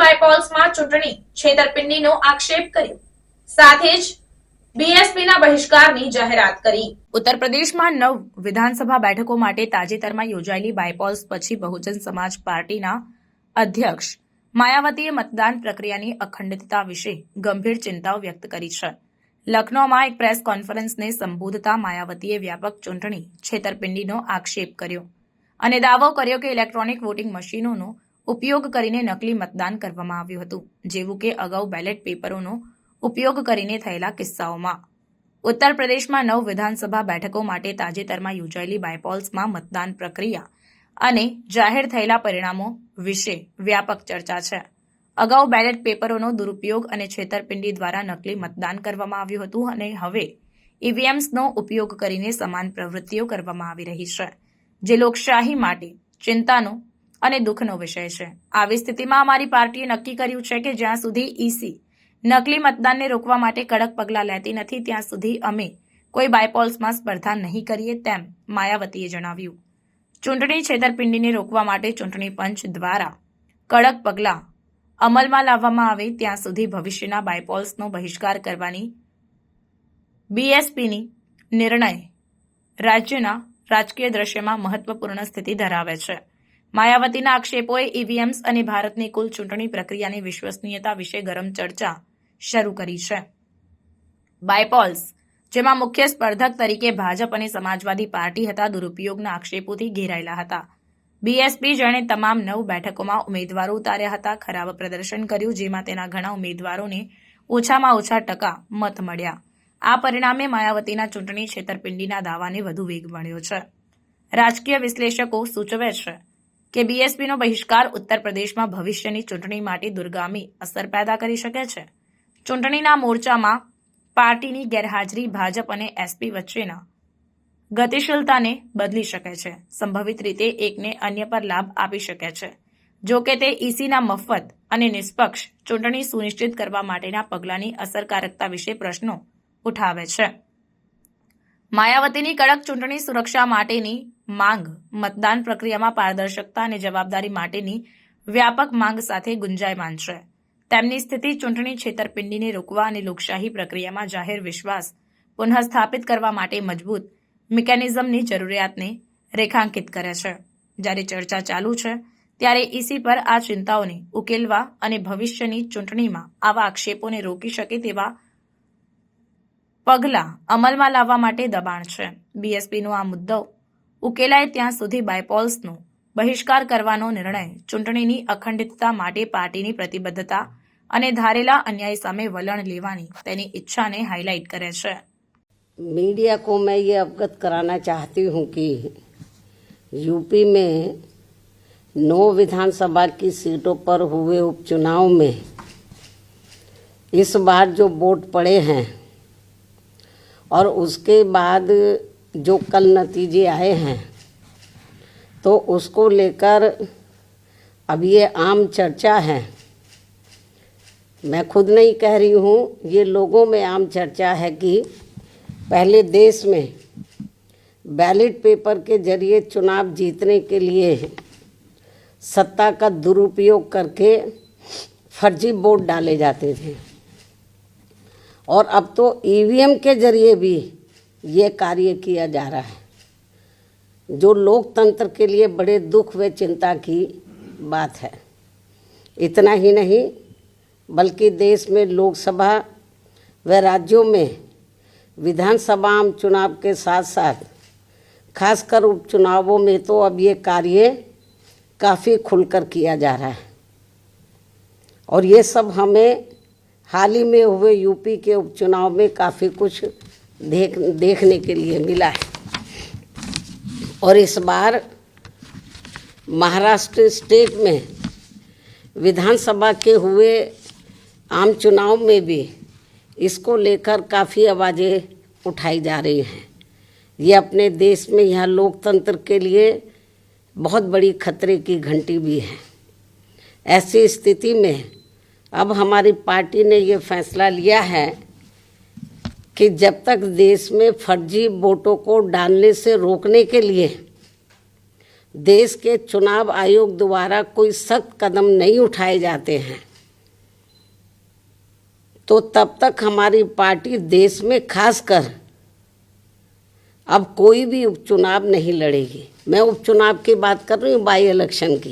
બાયપોલ્સમાં ચૂંટણી છેતરપિંડીનો આક્ષેપ કર્યો. સાથે જ બીએસપીના બહિષ્કારની જાહેરાત કરી. ઉત્તર પ્રદેશમાં નવ વિધાનસભા બેઠકો માટે તાજેતરમાં યોજાયેલી બાયપોલ્સ પછી બહુજન સમાજ પાર્ટીના અધ્યક્ષ માયાવતીએ મતદાન પ્રક્રિયાની અખંડિતતા વિશે ગંભીર ચિંતાઓ વ્યક્ત કરી છે. લખનૌમાં એક પ્રેસ કોન્ફરન્સને સંબોધતા માયાવતીએ વ્યાપક ચૂંટણી છેતરપિંડીનો આક્ષેપ કર્યો અને દાવો કર્યો કે ઇલેક્ટ્રોનિક વોટિંગ મશીનોનો ઉપયોગ કરીને નકલી મતદાન કરવામાં આવ્યું હતું, જેવું કે અગાઉ બેલેટ પેપરોનો ઉપયોગ કરીને થયેલા કિસ્સાઓમાં. ઉત્તર પ્રદેશમાં નવ વિધાનસભા બેઠકો માટે તાજેતરમાં યોજાયેલી બાયપોલ્સમાં મતદાન પ્રક્રિયા અને જાહેર થયેલા પરિણામો વિશે વ્યાપક ચર્ચા છે. અગાઉ બેલેટ પેપરોનો દુરુપયોગ અને છેતરપિંડી દ્વારા નકલી મતદાન કરવામાં આવ્યું હતું અને હવે ઈવીએમ્સનો ઉપયોગ કરીને સમાન પ્રવૃત્તિઓ કરવામાં આવી રહી છે, જે લોકશાહી માટે ચિંતાનો અને દુઃખનો વિષય છે. આવી સ્થિતિમાં અમારી પાર્ટીએ નક્કી કર્યું છે કે જ્યાં સુધી ઈસી નકલી મતદાનને રોકવા માટે કડક પગલાં લેતી નથી, ત્યાં સુધી અમે કોઈ બાયપોલ્સમાં સ્પર્ધા નહીં કરીએ તેમ માયાવતીએ જણાવ્યું. ચૂંટણી છેતરપિંડીને રોકવા માટે ચૂંટણી પંચ દ્વારા કડક પગલાં અમલમાં લાવવામાં આવે ત્યાં સુધી ભવિષ્યના બાયપોલ્સનો બહિષ્કાર કરવાની બીએસપીની નિર્ણય રાજ્યના રાજકીય દ્રશ્યમાં મહત્વપૂર્ણ સ્થિતિ ધરાવે છે. માયાવતીના આક્ષેપોએ ઈવીએમ્સ અને ભારતની કુલ ચૂંટણી પ્રક્રિયાની વિશ્વસનીયતા વિશે ગરમ ચર્ચા શરૂ કરી છે. બાયપોલ્સ, જેમાં મુખ્ય સ્પર્ધક તરીકે ભાજપ અને સમાજવાદી પાર્ટી હતા, દુરુપયોગના આક્ષેપોથી ઘેરાયેલા હતા. બીએસપી જેણે તમામ નવ બેઠકોમાં ઉમેદવારો ઉતાર્યા હતા, ખરાબ પ્રદર્શન કર્યું, જેમાં તેના ઘણા ઉમેદવારોને ઓછામાં ઓછા ટકા મત મળ્યા. આ પરિણામે માયાવતીના ચૂંટણી છેતરપિંડીના દાવાને વધુ વેગ મળ્યો છે. રાજકીય વિશ્લેષકો સૂચવે છે કે બીએસપીનો બહિષ્કાર ઉત્તર પ્રદેશમાં ભવિષ્યની ચૂંટણી માટે દુર્ગામી અસર પેદા કરી શકે છે. ચૂંટણીના મોરચામાં પાર્ટીની ગેરહાજરી ભાજપ અને એસપી વચ્ચેના ગતિશીલતાને બદલી શકે છે. સંભવિત રીતે એકને અન્ય પર લાભ આપી શકે છે. જો કે તે ઈસીના મફત અને નિષ્પક્ષ ચૂંટણી સુનિશ્ચિત કરવા માટેના પગલાંની અસરકારકતા વિશે પ્રશ્નો ઉઠાવે છે. માયાવતીની કડક ચૂંટણી સુરક્ષા માટેની માંગ, મતદાન પ્રક્રિયામાં પારદર્શકતા અને જવાબદારી માટેની વ્યાપક માંગ સાથે ગુંજાયમાન છે. તેમની સ્થિતિ ચૂંટણી છેતરપિંડીને રોકવા અને લોકશાહી પ્રક્રિયામાં જાહેર વિશ્વાસ પુનઃસ્થાપિત કરવા માટે મજબૂત મિકેનિઝમની જરૂરિયાતને રેખાંકિત કરે છે. જ્યારે ચર્ચા ચાલુ છે, ત્યારે ઈસી પર આ ચિંતાઓને ઉકેલવા અને ભવિષ્યની ચૂંટણીમાં આવા આક્ષેપોને રોકી શકે તેવા પગલાં અમલમાં લાવવા માટે દબાણ છે બીએસપીનો આ મુદ્દો ઉકેલાય ત્યાં સુધી બાયપોલ્સનો બહિષ્કાર કરવાનો નિર્ણય ચૂંટણીની અખંડિતતા માટે પાર્ટીની પ્રતિબદ્ધતા અને ધારેલા અન્યાય સામે વલણ લેવાની તેની ઈચ્છાને હાઇલાઇટ કરે છે मीडिया को मैं ये अवगत कराना चाहती हूँ कि यूपी में नौ विधानसभा की सीटों पर हुए उपचुनाव में इस बार जो वोट पड़े हैं और उसके बाद जो कल नतीजे आए हैं तो उसको लेकर अब ये आम चर्चा है। मैं खुद नहीं कह रही हूँ, ये लोगों में आम चर्चा है कि पहले देश में बैलेट पेपर के ज़रिए चुनाव जीतने के लिए सत्ता का दुरुपयोग करके फर्जी वोट डाले जाते थे। और अब तो ईवीएम के ज़रिए भी ये कार्य किया जा रहा है। जो लोकतंत्र के लिए बड़े दुख व चिंता की बात है। इतना ही नहीं, बल्कि देश में लोकसभा व राज्यों में विधानसभा आम चुनाव के साथ साथ खासकर उपचुनावों में तो अब ये कार्य काफ़ी खुलकर किया जा रहा है। और ये सब हमें हाल ही में हुए यूपी के उपचुनाव में काफ़ी कुछ देख, देखने के लिए मिला है। और इस बार महाराष्ट्र स्टेट में विधानसभा के हुए आम चुनाव में भी इसको लेकर काफ़ी आवाज़ें उठाई जा रही हैं। ये अपने देश में यह लोकतंत्र के लिए बहुत बड़ी खतरे की घंटी भी है। ऐसी स्थिति में अब हमारी पार्टी ने ये फैसला लिया है कि जब तक देश में फर्जी वोटों को डालने से रोकने के लिए देश के चुनाव आयोग द्वारा कोई सख्त कदम नहीं उठाए जाते हैं तो तब तक हमारी पार्टी देश में खासकर अब कोई भी उपचुनाव नहीं लड़ेगी। मैं उपचुनाव की बात कर रही हूँ, बाई इलेक्शन की।